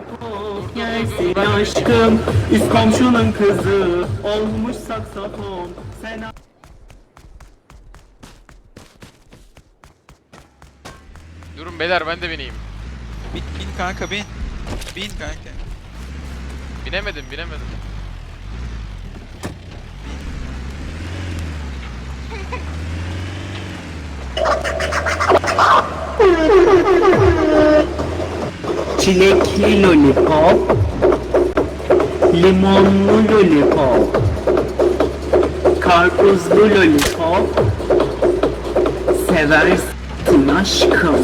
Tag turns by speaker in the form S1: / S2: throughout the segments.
S1: lollipop yersin aşkım Üst komşunun kızı olmuş saksafon Sen
S2: Durun beyler ben de bineyim.
S3: Bin, bin kanka bin. Bin kanka.
S2: Binemedim binemedim.
S1: Çilekli lollipop. Limonlu lollipop. Karpuzlu lollipop. Seversin aşkım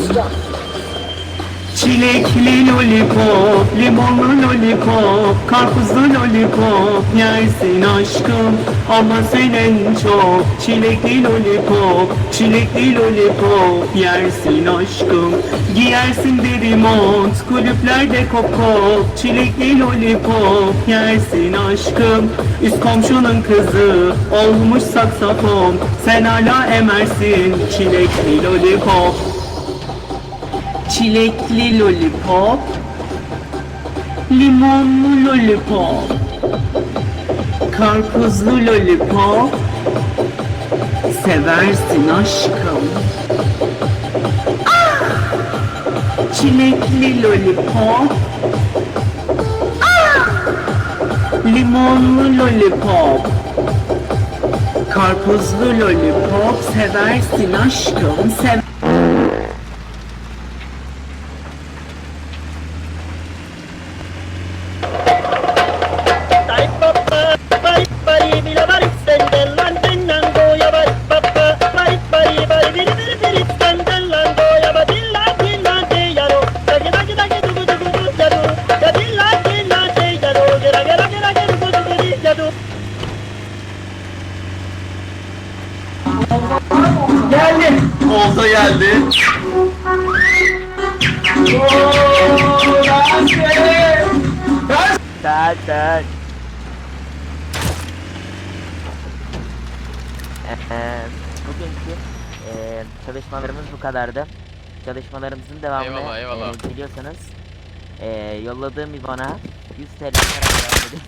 S1: Çilekli lollipop, limonlu lollipop, karpuzlu lollipop yersin aşkım ama sen en çok. Çilekli lollipop, çilekli lollipop yersin aşkım. Giyersin deri mont, kulüplerde kop kop, çilekli lollipop yersin aşkım. Üst komşunun kızı olmuş saksafon. Sen hala emersin çilekli lollipop Çilekli lollipop Limonlu lollipop Karpuzlu lollipop. Seversin aşkım. Ah! Çilekli lollipop. Ah! Limonlu lollipop. Karpuzlu lollipop. Seversin aşkım Sev Geldi. Olta geldi.
S4: Sen. Eee, Bugünkü eee, çalışmalarımız bu kadardı. Çalışmalarımızın devamını
S2: Eyvallah, eyvallah.
S4: eee, biliyorsanız eee, yolladığım IBAN'a 100 TL para gönderdim.